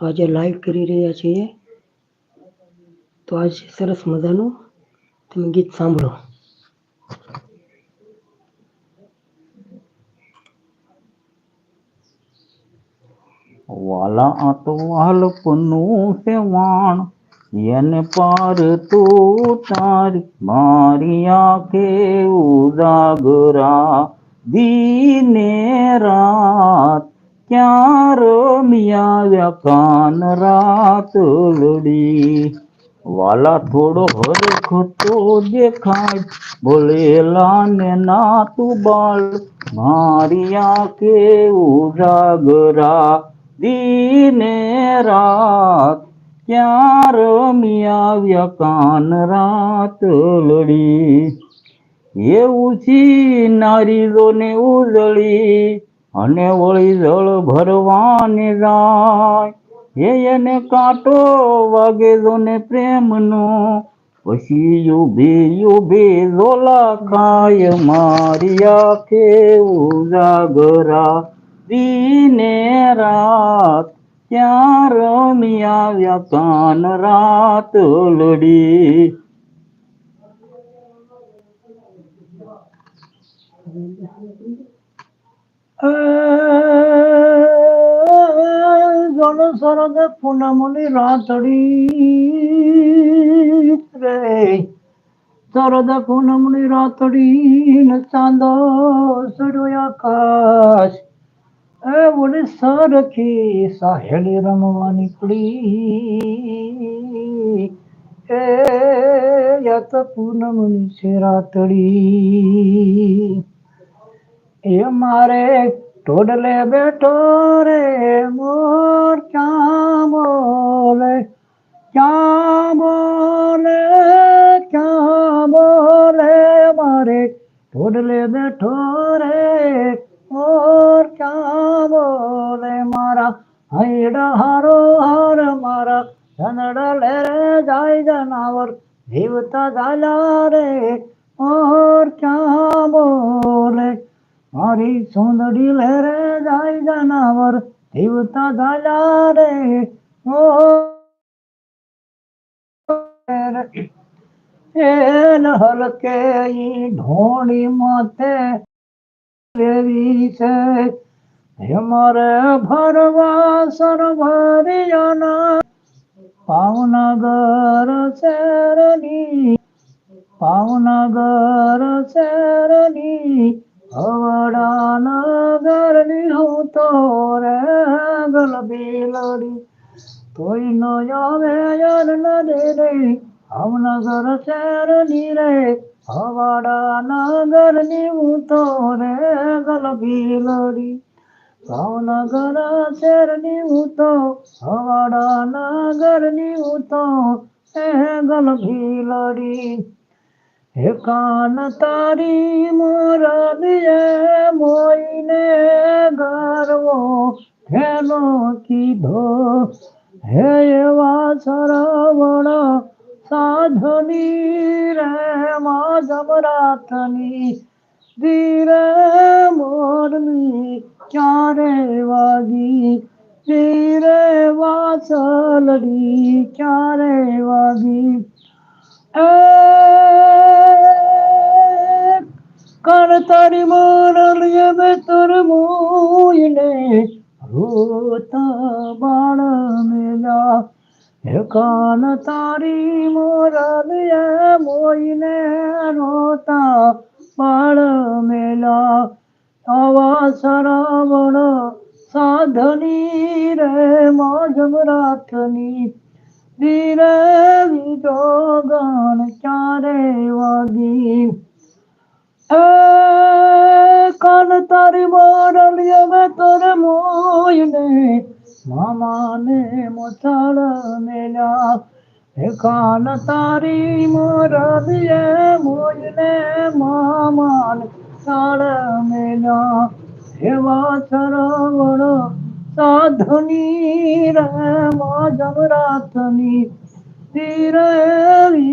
તો આજે લાઈવ કરી રહ્યા છીએ. તો આજ સરસ મજાનું તમે ગીત સાંભળો. વાલા આ તો વાલપનું છે વાણ એને પાર તું તારી મારી આંખે ઉદાગરા દીને રાત ક્યાં રમ્યા કાન રાત લડી વાલા થોડો હરખ તો દેખાય બોલેલા ને ના તું બાળ મારી આંખે ઉજાગરા દીને રાત ક્યાં રમી આવ્યા કાન રાત લડી એ ઉછી નારીઓને ઉજળી અને વળી જળ ભરવાની જાય એ એને કાંટો વાગે જોને પ્રેમનો. પછી ઊભી ઊભી ઝોલા ખાય મારી આંખે ઉજાગરા. દીને રાત ક્યાં રમી આવ્યા કાન રાત લડી પૂનમની રાતડી રે. સરદ પૂનમની રાતડી ને ચાંદો સડ્યો આકાશ. એ બોલે સરખી સાહેલી રમવા નીકળી. એ યાત પૂનમની છે રાતડી. એ મારે ટોડલે બેઠો રે, મોર ક્યાં બોલે? ક્યાં બોલે? ક્યાં બોલે? મારે ટોડલે બેઠો રે, મોર ક્યાં બોલે? મારા હૈડા હારો હાર, મારા ધનડલે રે, જાય જનાવર, જીવતા ઝાલા રે, મોર ક્યાં બોલે? મારી સુંદરી લહેરે જાય જનાવર, જીવતા ઝાલા રે. ઓ, એન હલકે ઢોણી માથે રેવી છે. હેમરે ભરવા સરભરિયાના પાવનગર શેરની પાવનગર શેરની હવડા નગરની હું તો રે ગલબી લડી. તોય ન આવે યાર ન દે રે. ભાવનગર શહેરની રે. હવાડા નગરની હું તો રે ગલબી લડી. ભાવનગર શહેરની હું તો હવાડા નગરની હું તો, એ ગલભી લડી. હે કાન તારી મોરલીએ મોઈને ગરવો હેનો કીધો. હે એવા સરવણ સાધની રે મા જમરાતની ધીરે મોરની ક્યારે વાગી? ધીરે વાસલડી ક્યારે વાગી? કણ તારી મોરલીએ મેં તર મોઈને રોતા બાળ મેલા. હે કાન તારી મોરલીએ મોઈને રોતા બાળ ધીરે વિજો ગણ ચારે વાગી? એ કાન તારી મોરલીએ મેં તર મોઈને મામાને મોથાળ મેલ્યા. હે કાન તારી મોરલીએ મોઈને મામાને સાળ મેલ્યા. એવા સરવણ સાધની રે મોજમ રાતની ધીરે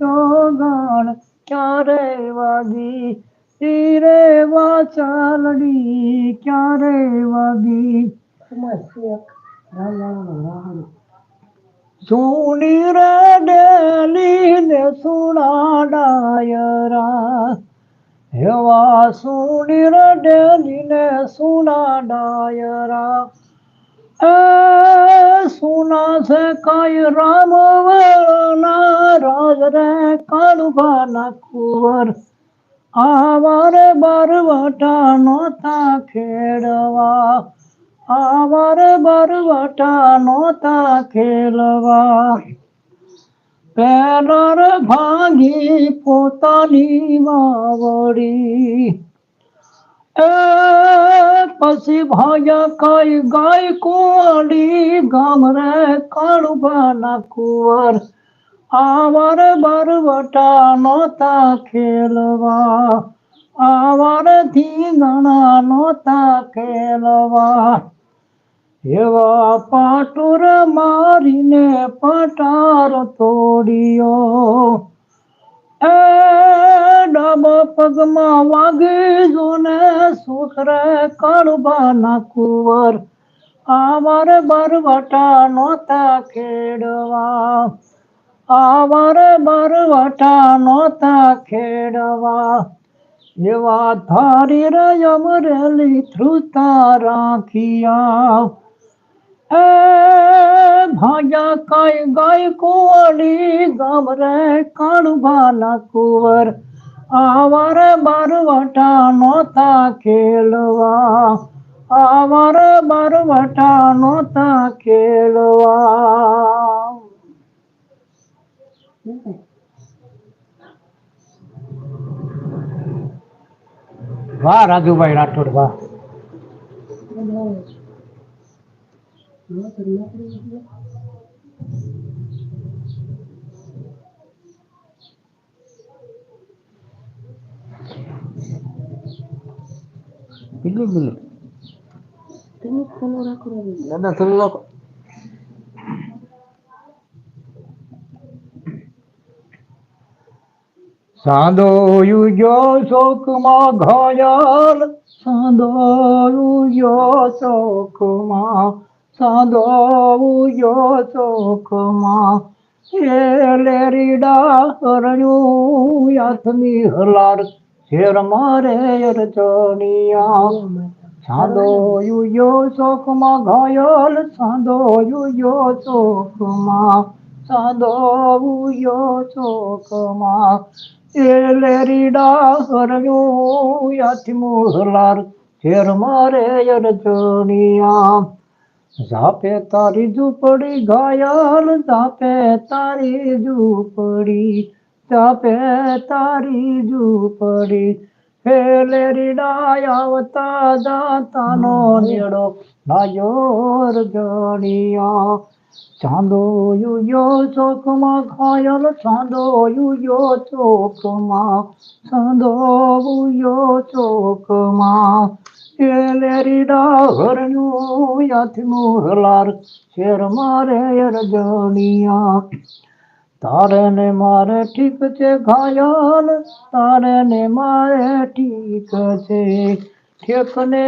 ગણ ક્યારે વાગી? ધીરે વાચાલડી ક્યારે વાગી? સુની રે ડેલી ને સુણા ડાયરા હેવા સુની રે ડેલી ને સુણા ડાયરા એ સુના છે કઈ રામ વરના રાજ રે કાળુભાના કુવર. આવારે બરવટા નોતા ખેડવા. આવારે બરવટા નોતા ખેલવા પેલર ભાંગી પોતાની વાવડી. એ પછી ભાગ્યા કઈ ગાય કુંવડી ગામ રે કાળુભાના કુંવર. આવાર બરવટા નોતા ખેલવા. આવાર ધીંગણા નોતા ખેલવા. એવા પાટુર મારીને પટાર તોડ્યો. એ ડબ પગમાં વાગી જોને સુખરે કડબાના કુંવર આવાર બરવટા નોતા ખેડવા. આવાર બરવટા નોતા ખેડવા. એવા ધારી રયમ રેલી ધ્રુતા રાખિયા. એ ભાગ્યા કાય ગાય કુંવડી ગામ રે કાળુભાના કુંવર આવાર બરવટા નોતા ખેલવા આવાર બરવટા નોતા ખેલવા વાહ રાજુભાઈ રાઠોડ વાહ બીજું બીજું તમે ખોલો રાખો ને. દાદા થોડું રાખો સાંદો યુજો શોકમાં ઘાયલ સાંદો યુજો શોકમાં સાંદો યુજો શોકમાં એ લેરીડા હરણ્યું યાથમી હલાર શેર મારે અરચણિયા સાંદો યુયો શોખમાં ઘાયલ સાંદો યુયો શોખમાં સાંદો યુયો શોખમાં એલે રીડા હરણ્યું યાથી મોહલાર શેર મારે અરચણિયા ઝાપે તારી ઝૂંપડી ઘાયલ ઝાપે તારી ઝૂંપડી ઝાપે તારી ઝૂંપડી રીડાય આવતા દાતાનો નેડો, નાયોર જણિયા ચાંદો યુયો ચોકમાં ખાયલ ચાંદો યુયો ચોકમાં ચાંદો યુયો ચોકમાં. ફેલેરી ડાહરનું યાથી મોહલાર શેર મારે અરજણિયા તારે ને મારે ઠીક છે ઘાયલ તારે ને મારે ઠીક છે. ઠેકને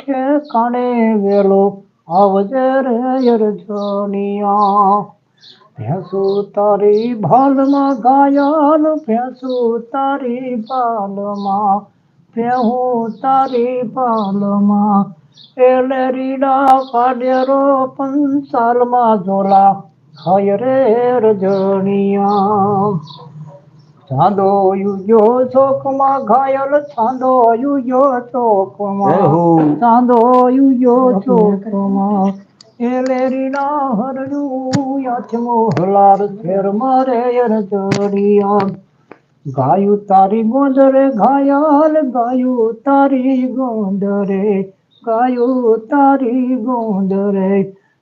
ઠેકાણે વેલો આવજે રે અરજણિયા ભેંસું તારી ભાલમાં ઘાયલ, ભેંસુ તારી ભાલમાં ભેહું તારી ભાલમાં. એલે રીડા કાઢેરો પંસાલમાં ઝોલા. ખાય રે રજણિયા. ચાંદો યુયો ચોકમાં ઘાયલ ચાંદો યુયો ચોકમાં. ચાંદો યુયો ચોકમાં. એલે રીડા હરણું યાચમો હલાર શેર મારે રજણિયા. ગાયું તારી ગોંદરે ઘાયલ ગાયું તારી ગોંદરે ગાયું તારી ગોંદરે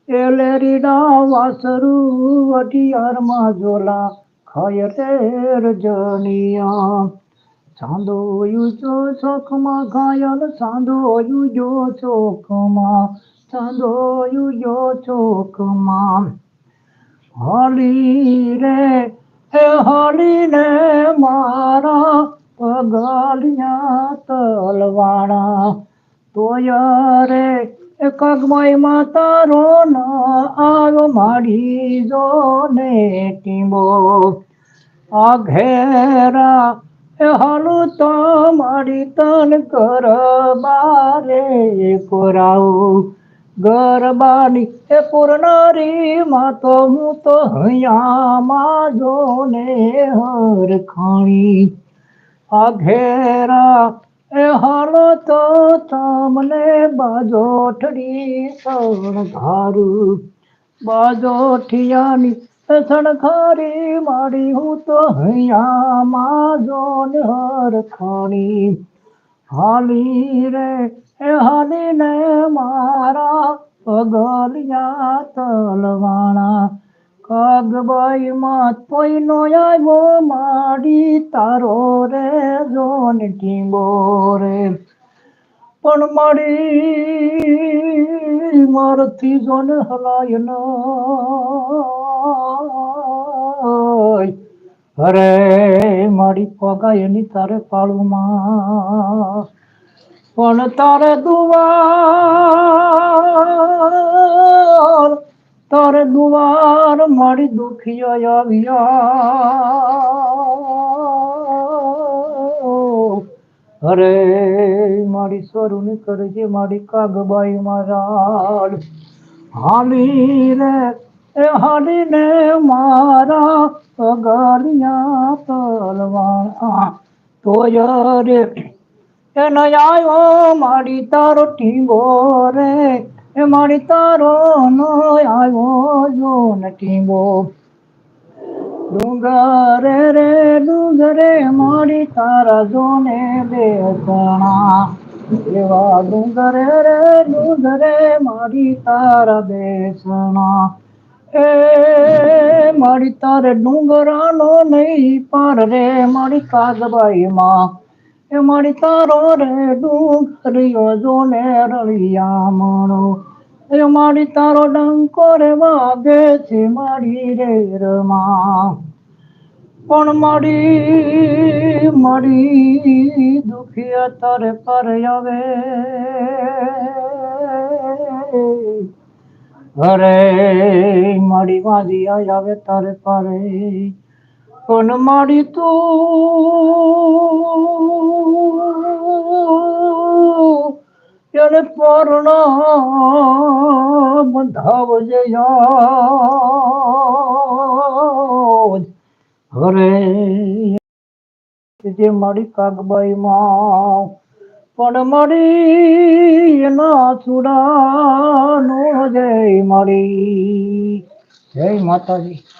એલેરીડા વાસરું વટિયારમાં જોલા ખાય રે સાંધો યુજો ચોકમાં ઘાયલ ચાંદો યુજો ચોકમાં ચાંદો યુજો ચોકમાં હાલી રે હે હાલીને મારા પગાલિયા તલવાણા. તોય રે એ કગમયમાં તારો ન આવ્યો મારી જો ને ટીંબો. આ ઘેરા એ હાલું તો મારી તન કર બારે કોરાવું ગરબાની એ પૂરનારી માં તો હું તો હૈયામાં જો ને હરખાણી. આ ઘેરા એ હાલો તો તમને બાજોઠડી સણઘારું બાજોઠિયાની સણખારી મારી હું તો હૈયામાં જોન હરખાણી. હાલી રે, એ હાલીને મારા પગલિયા તલવાણા. કાગબાઈ માં કોઈનો આવ્યો માડી, તારો રે જોન ટીંબો રે. પણ માડી મારથી જોન હલાય ન અરે મારી પગાયની તારે પાળુમાં. પણ તારે દુવાર તારે દુવાર મારી દુખિયા આવ્યા. અરે, મારી સ્વરુને કરજે મારી કાગબાઈ મારા હાલી રે એ હાલીને મારા પગાલિયા તલવાણા. તોય રે એ ન આવ્યો મારી તારો ટીંગો રે. એ મારી તારો નો આવ્યો જો ન ટીંગો ડુંગરે રે ડુંગરે મારી તારા જોને બેસણા એવા ડુંગરે રે ડુંગરે મારી તારા બેસણા એ મારી તારે ડુંગરાનો નહીં પાર રે, મારી કાગબાઈ માં એ મારી તારો રે ડુંગરીઓ જોને રળિયા માણો. એ મારી તારો ડંકો રે વાગે છે મારી રે રમા પણ મારી મારી દુખિયા તારે પર આવે. અરે, મારી વાજી આવે તારે પારે. પણ મારી ત્યારે પર્ણ બંધાવજે હરે જે મારી કાગબાઈ માં પણ મારી એના ચૂડાનો જય મારી જય માતાજી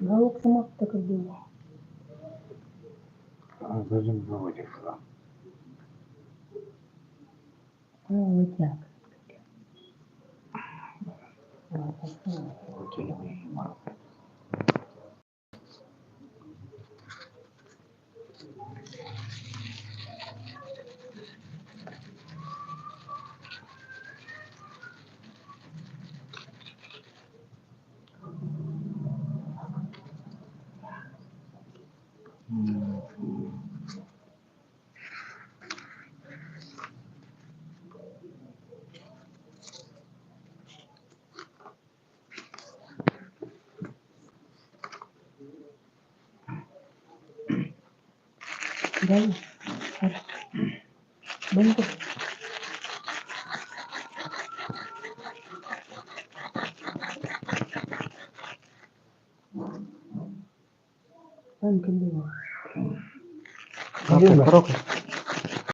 ભાવુક સમાપ્ત કરી દેવું હા જાય બંધ કર. બંધ કરી દેવાનું. ઓકે, કરો કે.